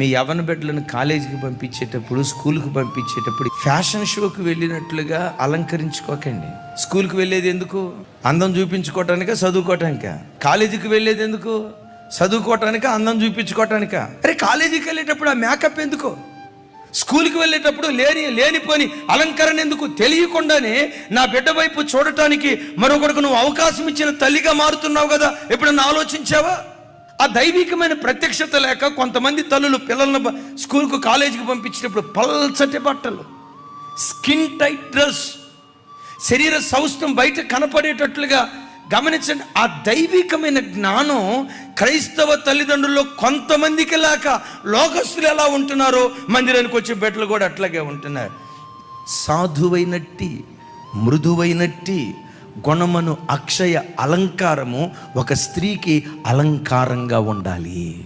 మీ యవన బిడ్డలను కాలేజీకి పంపించేటప్పుడు స్కూల్కి పంపించేటప్పుడు ఫ్యాషన్ షోకి వెళ్ళినట్లుగా అలంకరించుకోకండి. స్కూల్కి వెళ్ళేది ఎందుకు? అందం చూపించుకోవటానికా చదువుకోవటానికా కాలేజీకి వెళ్ళేది ఎందుకు? చదువుకోవటానికా అందం చూపించుకోవటానికా అరే కాలేజీకి వెళ్ళేటప్పుడు ఆ మేకప్ ఎందుకు? స్కూల్కి వెళ్ళేటప్పుడు లేని లేనిపోని అలంకరణ ఎందుకు? తెలియకుండానే నా బిడ్డ వైపు చూడటానికి మరొకరికి నువ్వు అవకాశం ఇచ్చిన తల్లిగా మారుతున్నావు కదా. ఎప్పుడన్నా ఆలోచించావా? ఆ దైవికమైన ప్రత్యక్షత లేక కొంతమంది తల్లులు పిల్లలను స్కూల్కు కాలేజీకి పంపించేటప్పుడు పల్చటి బట్టలు స్కిన్ టైట్ డ్రెస్ శరీర సౌష్ఠం బయట కనపడేటట్లుగా గమనించండి. ఆ దైవికమైన జ్ఞానం క్రైస్తవ తల్లిదండ్రుల్లో కొంతమందికి లేక లోకస్తులు ఎలా ఉంటున్నారో మందిరానికి వచ్చే బిడ్డలు కూడా అట్లాగే ఉంటున్నారు సాధువైనట్టి మృదువైనట్టి గుణమును అక్షయ అలంకారము ఒక స్త్రీకి అలంకారంగా ఉండాలి.